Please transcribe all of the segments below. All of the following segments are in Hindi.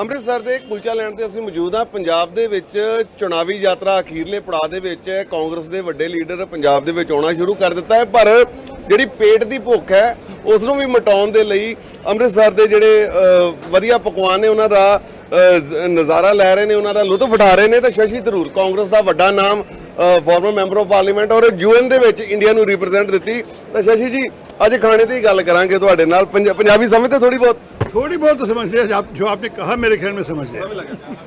ਅੰਮ੍ਰਿਤਸਰ ਦੇ ਕੁਲਚਾ ਲੈਣ ਤੇ ਅਸੀਂ ਮੌਜੂਦ ਹਾਂ। ਪੰਜਾਬ ਦੇ ਵਿੱਚ ਚੁਣਾਵੀ ਯਾਤਰਾ ਅਖੀਰਲੇ ਪੜਾਅ ਦੇ ਵਿੱਚ ਹੈ। ਕਾਂਗਰਸ ਦੇ ਵੱਡੇ ਲੀਡਰ ਪੰਜਾਬ ਦੇ ਵਿੱਚ ਆਉਣਾ ਸ਼ੁਰੂ ਕਰ ਦਿੱਤਾ ਹੈ। ਪਰ ਜਿਹੜੀ ਪੇਟ ਦੀ ਭੁੱਖ ਹੈ, ਉਸ ਨੂੰ ਵੀ ਮਿਟਾਉਣ ਦੇ ਲਈ ਅੰਮ੍ਰਿਤਸਰ ਦੇ ਜਿਹੜੇ ਵਧੀਆ ਪਕਵਾਨ ਨੇ, ਉਹਨਾਂ ਦਾ ਨਜ਼ਾਰਾ ਲੈ ਰਹੇ ਨੇ, ਉਹਨਾਂ ਦਾ ਲੁਤਫ ਉਠਾ ਰਹੇ ਨੇ ਤਾਂ ਸ਼ਸ਼ੀ ਥਰੂਰ, ਕਾਂਗਰਸ ਦਾ ਵੱਡਾ ਨਾਮ ਫਾਰਮਰ ਮੈਂਬਰ ਆਫ ਪਾਰਲੀਮੈਂਟ ਔਰ ਯੂਐਨ ਦੇ ਵਿੱਚ ਇੰਡੀਆ ਨੂੰ ਰਿਪਰੈਜ਼ੈਂਟ ਦਿੱਤੀ। ਤਾਂ ਸ਼ਸ਼ੀ ਜੀ, ਅੱਜ ਖਾਣੇ ਦੀ ਗੱਲ ਕਰਾਂਗੇ ਤੁਹਾਡੇ ਨਾਲ। ਪੰਜਾਬੀ ਸਮਝਦੇ ਥੋੜੀ ਬਹੁਤ? थोड़ी बहुत तो समझ लिया आप जो आपने कहा मेरे ख्याल में समझ लिया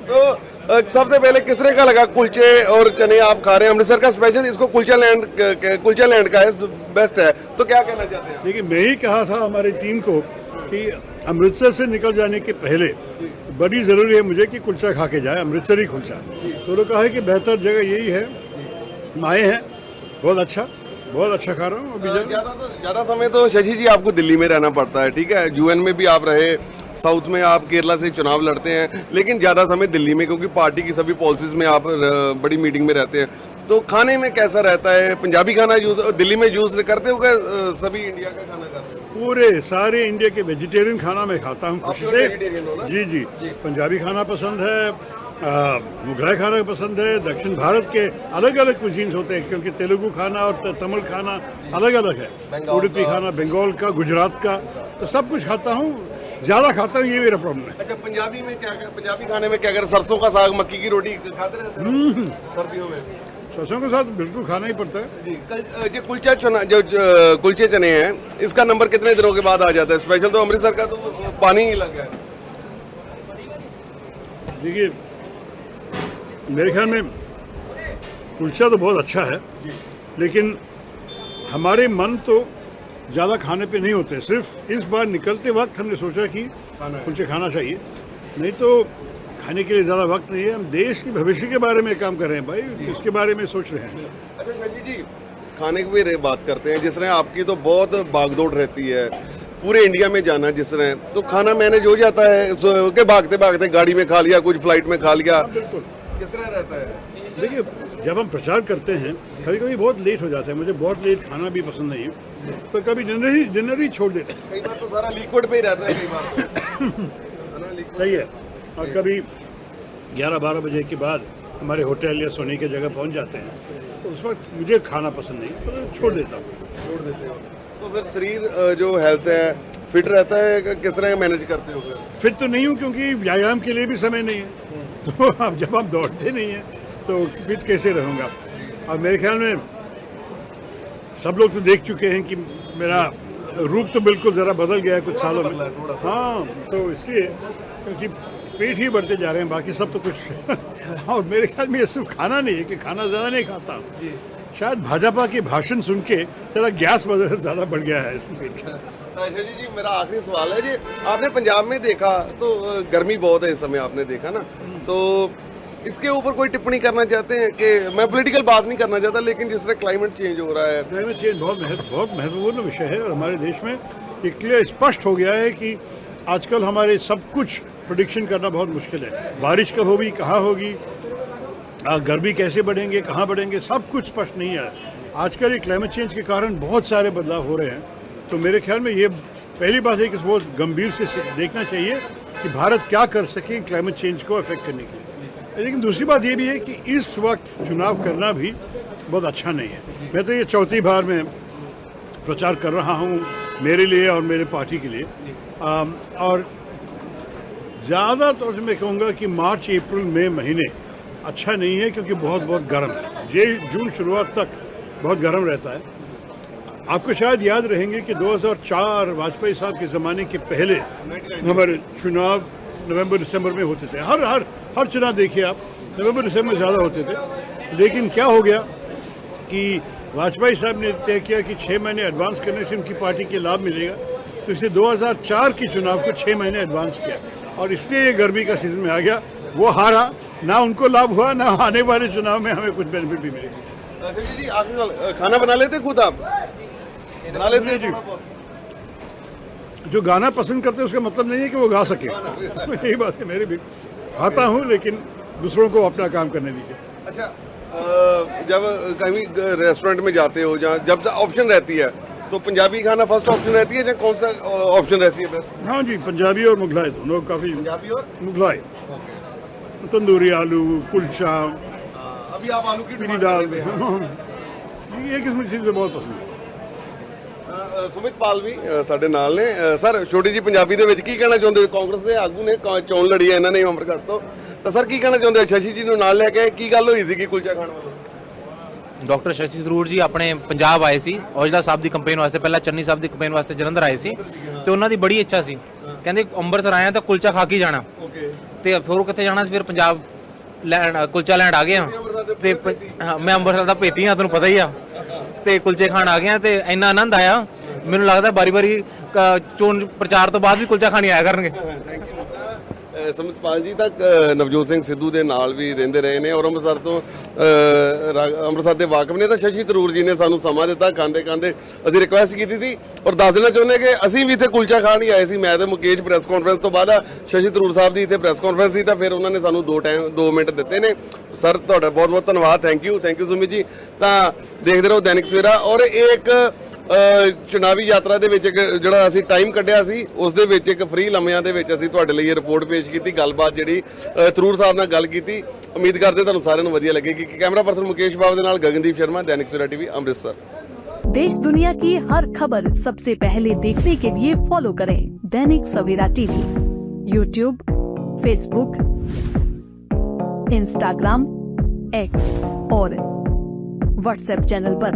तो सबसे पहले किस तरह का लगा कुलचे और चने आप खा रहे हैं? अमृतसर का स्पेशल इसको कुलचा लैंड कुलचा लैंड का है बेस्ट है। तो क्या कहना चाहते हैं देखिए मैं ही कहा था हमारी टीम को कि अमृतसर से निकल जाने के पहले बड़ी ज़रूरी है मुझे कि कुलचा खा के जाए अमृतसरी कुलचा। तो उन्होंने कहा है कि बेहतर जगह यही है हम आए हैं बहुत अच्छा। बहुत अच्छा खा रहा हूँ अभी ज़्यादा तो ज़्यादा समय तो शशि जी आपको दिल्ली में रहना पड़ता है ठीक है? यूएन में भी आप रहे साउथ में आप केरला से चुनाव लड़ते हैं लेकिन ज़्यादा समय दिल्ली में क्योंकि पार्टी की सभी पॉलिसीज़ में आप बड़ी मीटिंग में रहते हैं। तो खाने में कैसा रहता है? पंजाबी खाना यूज़ दिल्ली में यूज़ करते हो क्या सभी इंडिया का खाना खाते हो? पूरे सारे इंडिया के वेजिटेरियन खाना मैं खाता हूँ आप खुशी से। vegetarian जी। जी। पंजाबी खाना पसंद है मुगलाई खाना पसंद है दक्षिण भारत के अलग अलग कुजीन्स होते हैं क्योंकि तेलुगु खाना और तमिल खाना अलग अलग है उड़पी खाना बंगाल का गुजरात का तो सब कुछ खाता हूँ ज़्यादा खाता हूँ ये मेरा प्रॉब्लम है। अच्छा पंजाबी में क्या पंजाबी खाने में क्या कर? सरसों का साग मक्की की रोटी खाते रहते हो? सर्दियों में। सरसों के साथ बिल्कुल खाना ही पड़ता है। जी कल जो कुलचा चना जो कुलचे चने हैं इसका नंबर कितने दिनों के बाद आ जाता है? स्पेशल तो अमृतसर का तो पानी ही लग गया। देखिए मेरे ख्याल में कुलचा तो बहुत अच्छा है लेकिन हमारे मन तो ज़्यादा खाने पे नहीं होते। सिर्फ़ इस बार निकलते वक्त हमने सोचा कि कुलचे खाना चाहिए। नहीं तो खाने के लिए ज़्यादा वक्त नहीं है। हम देश के भविष्य के बारे में काम कर रहे हैं भाई उसके बारे में सोच रहे हैं। अच्छा शशि जी खाने की भी बात करते हैं। जिस तरह आपकी तो बहुत भागदौड़ रहती है पूरे इंडिया में जाना जिस तरह। तो खाना मैनेज हो जाता है के भागते भागते गाड़ी में खा लिया कुछ फ़्लाइट में खा लिया। बिल्कुल। किस तरह रहता है? देखिए जब हम प्रचार करते हैं कभी कभी बहुत लेट हो जाता है। मुझे बहुत लेट खाना भी पसंद नहीं है तो कभी डिनर ही डिनर ही छोड़ देते हैं। कई बार तो सारा लिक्विड पे ही रहता है कई बार तो। सही है। और कभी 11-12 बजे के बाद हमारे होटल या सोने की जगह पहुँच जाते हैं तो उस वक्त मुझे खाना पसंद नहीं तो छोड़ देता हूँ। छोड़ देते हो। तो फिर शरीर जो हेल्थ है फिट रहता है किस तरह मैनेज करते हो फिर? फिट तो नहीं हूँ क्योंकि व्यायाम के लिए भी समय नहीं है। तो अब जब आप दौड़ते नहीं हैं तो फिट कैसे रहूँगा? और मेरे ख्याल में सब लोग तो देख चुके हैं कि मेरा रूप तो बिल्कुल ज़रा बदल गया है कुछ सालों में। है, तो इसलिए क्योंकि पेट ही बढ़ते जा रहे हैं बाकी सब तो कुछ। और मेरे ख्याल में ये सिर्फ़ खाना नहीं है कि खाना ज़्यादा नहीं खाता। शायद भाजपा के भाषण सुन के थोड़ा गैस ज़्यादा बढ़ गया है। अच्छा जी जी मेरा आखिरी सवाल है जी। आपने पंजाब में देखा तो गर्मी बहुत है इस समय आपने देखा ना? तो इसके ऊपर कोई टिप्पणी करना चाहते हैं कि मैं पॉलिटिकल बात नहीं करना चाहता, लेकिन जिस तरह क्लाइमेट चेंज हो रहा है। क्लाइमेट चेंज बहुत महत्व, बहुत महत्वपूर्ण विषय है और हमारे देश में ये क्लियर स्पष्ट हो गया है कि आजकल हमारे सब कुछ प्रोडिक्शन करना बहुत मुश्किल है। बारिश कब होगी, कहाँ होगी गर्मी कैसे बढ़ेंगे, कहाँ बढ़ेंगे, सब कुछ स्पष्ट नहीं है। आजकल ये क्लाइमेट चेंज के कारण बहुत सारे बदलाव हो रहे हैं। तो मेरे ख्याल में ये पहली बात है कि बहुत गंभीर से देखना चाहिए। कि भारत क्या कर सके क्लाइमेट चेंज को अफेक्ट करने के लिए। लेकिन दूसरी बात ये भी है कि इस वक्त चुनाव करना भी बहुत अच्छा नहीं है। मैं तो ये चौथी बार में प्रचार कर रहा हूँ मेरे लिए और मेरे पार्टी के लिए। आम, और ज़्यादा तौर से मैं कहूँगा कि मार्च अप्रैल मई महीने अच्छा नहीं है क्योंकि बहुत बहुत गर्म है। ये जून शुरुआत तक बहुत गर्म रहता है। आपको शायद याद रहेंगे कि 2004 वाजपेयी साहब के ज़माने के पहले हमारे चुनाव नवंबर, दिसंबर में होते थे। हर हर हर चुनाव देखिए आप, नवंबर, दिसंबर में ज़्यादा होते थे। लेकिन क्या हो गया कि वाजपेयी साहब ने तय किया कि छः महीने एडवांस करने से उनकी पार्टी के लाभ मिलेगा। तो इसलिए 2004 के चुनाव को छः महीने एडवांस किया। और इसलिए ये गर्मी का सीज़न में आ गया। वो हारा, ना उनको लाभ हुआ, ना आने वाले चुनाव में हमें कुछ बेनिफिट भी मिलेगी। जी, आखिरी खाना बना लेते खुद आप? बना लेते हैं जी। जो गाना पसंद करते हैं उसका मतलब नहीं है कि वो गा सके। यही बात है मेरी भी। खाता हूँ लेकिन दूसरों को अपना काम करने दीजिए। अच्छा जब कहीं रेस्टोरेंट में जाते हो जहाँ जब ऑप्शन रहती है तो पंजाबी खाना फ़र्स्ट ऑप्शन रहती है या कौन सा ऑप्शन रहती है बेस्ट हाँ जी पंजाबी और मुगलाई दोनों काफ़ी पंजाबी और? मुगलाई। तंदूरी आलू कुलचा। अभी आप आलू की दाल। ये किस्म चीज़ें बहुत पसंद है। ਸੁਮਿਤ ਪਾਲ ਵੀ ਸਾਡੇ ਨਾਲ ਨੇ। ਸਰ ਛੋਟੀ ਜੀ ਪੰਜਾਬੀ ਦੇ ਵਿੱਚ ਕੀ ਕਹਿਣਾ ਚਾਹੁੰਦੇ ਕਾਂਗਰਸ ਦੇ ਆਗੂ ਨੇ ਚੋਣ ਲੜੀ ਹੈ ਇਹਨਾਂ ਨੇ ਅਮਰਗੜ੍ਹ ਤੋਂ। ਤਾਂ ਸਰ ਕੀ ਕਹਿਣਾ ਚਾਹੁੰਦੇ ਸ਼ਸ਼ੀ ਜੀ ਨੂੰ ਨਾਲ ਲੈ ਕੇ ਕੀ ਗੱਲ ਹੋਈ ਸੀ ਕਿ ਕੁਲਚਾ ਖਾਣ ਵੱਲੋਂ? ਡਾਕਟਰ ਸ਼ਸ਼ੀ ਥਰੂਰ ਜੀ ਆਪਣੇ ਪੰਜਾਬ ਆਏ ਸੀ। ਔਜਲਾ ਸਾਹਿਬ ਦੀ ਕੰਪੇਨ ਵਾਸਤੇ ਪਹਿਲਾਂ ਚੰਨੀ ਸਾਹਿਬ ਦੀ ਕੰਪੇਨ ਵਾਸਤੇ ਜਲੰਧਰ ਆਏ ਸੀ। ਤੇ ਉਹਨਾਂ ਦੀ ਬੜੀ ਇੱਛਾ ਸੀ। ਕਹਿੰਦੇ ਅੰਮ੍ਰਿਤਸਰ ਆਇਆ ਤਾਂ ਕੁਲਚਾ ਖਾ ਕੇ ਜਾਣਾ। ਓਕੇ। ਤੇ ਫਿਰ ਉਹ ਕਿੱਥੇ ਜਾਣਾ ਸੀ? ਫਿਰ ਪੰਜਾਬ ਲੈਣ ਕੁਲਚਾ ਲੈਣ ਆ ਗਏ ਆ। ਤੇ ਮੈਂ ਅੰਮ੍ਰਿਤਸਰ ਦਾ ਭੇਤੀ ਆ ਤੁਹਾਨੂੰ ਪਤਾ ਹੀ ਆ। ਤੇ ਕੁਲਚੇ ਖਾਣ ਆ ਗਿਆ ਤੇ ਇੰਨਾ ਆਨੰਦ ਆਇਆ। ਮੈਨੂੰ ਲੱਗਦਾ ਬਾਰੀ ਬਾਰੀ ਚੋਣ ਪ੍ਰਚਾਰ ਤੋਂ ਬਾਅਦ ਵੀ ਕੁਲਚਾ ਖਾਣੀ ਆਇਆ ਕਰਨਗੇ। ਥੈਂਕ ਜੀ, ਤਾਂ ਨਵਜੋਤ ਸਿੰਘ ਸਿੱਧੂ ਦੇ ਨਾਲ ਵੀ ਰਹਿੰਦੇ ਰਹੇ ਨੇ ਔਰ ਅੰਮ੍ਰਿਤਸਰ ਤੋਂ ਰਾ- ਅੰਮ੍ਰਿਤਸਰ ਦੇ ਵਾਕਫ ਨੇ ਤਾਂ ਸ਼ਸ਼ੀ ਥਰੂਰ ਜੀ ਨੇ ਸਾਨੂੰ ਸਮਾਂ ਦਿੱਤਾ, ਖਾਂਦੇ ਖਾਂਦੇ ਅਸੀਂ ਰਿਕੁਐਸਟ ਕੀਤੀ ਸੀ ਔਰ ਦੱਸ ਦੇਣਾ ਚਾਹੁੰਦੇ ਕਿ ਅਸੀਂ ਵੀ ਇੱਥੇ ਕੁਲਚਾ ਖਾਣ ਹੀ ਆਏ ਸੀ। ਮੈਂ ਤੇ ਮੁਕੇਸ਼ ਪ੍ਰੈਸ ਕਾਨਫਰੰਸ ਤੋਂ ਬਾਅਦ ਸ਼ਸ਼ੀ ਥਰੂਰ ਸਾਹਿਬ ਦੀ ਇੱਥੇ ਪ੍ਰੈਸ ਕਾਨਫਰੰਸ ਸੀ ਤਾਂ ਫਿਰ ਉਹਨਾਂ ਨੇ ਸਾਨੂੰ ਦੋ ਟਾਈਮ 2 ਮਿੰਟ ਦਿੱਤੇ ਨੇ। ਸਰ ਤੁਹਾਡਾ ਬਹੁਤ ਬਹੁਤ ਧੰਨਵਾਦ thank you thank you Sumit ji. ਤਾਂ ਦੇਖਦੇ ਰਹੋ ਦੈਨਿਕ ਸਵੇਰਾ ਔਰ ਇਹ ਇੱਕ ਚੁਣਾਵੀ ਯਾਤਰਾ ਦੇ ਵਿੱਚ ਇੱਕ ਜਿਹੜਾ ਅਸੀਂ ਟਾਈਮ ਕੱਢਿਆ ਸੀ ਉਸ ਦੇ ਵਿੱਚ ਇੱਕ ਫ੍ਰੀ ਲੰਮਿਆਂ ਦੇ ਵਿੱਚ ਅਸੀਂ ਤੁਹਾਡੇ ਲਈ ਇਹ ਰਿਪੋਰਟ ਪੇਸ਼ ਕੀਤੀ ਗੱਲਬਾਤ ਜਿਹੜੀ ਅ, ਥਰੂਰ ਸਾਹਿਬ ਨਾਲ ਗੱਲ ਕੀਤੀ ਉਮੀਦ ਕਰਦੇ ਤੁਹਾਨੂੰ ਸਾਰਿਆਂ ਨੂੰ ਵਧੀਆ ਲੱਗੇਗੀ ਕਿ ਕੈਮਰਾ ਪਰਸਨ ਮੁਕੇਸ਼ ਬਾਬੂ ਦੇ ਨਾਲ ਗਗਨਦੀਪ ਸ਼ਰਮਾ ਦੈਨਿਕ ਸਵੇਰਾ ਟੀਵੀ ਅੰਮ੍ਰਿਤਸਰ देश दुनिया की हर खबर सबसे पहले देखने के लिए फॉलो करें Dainik Savera TV YouTube Facebook Instagram X और व्हाट्सएप चैनल पर।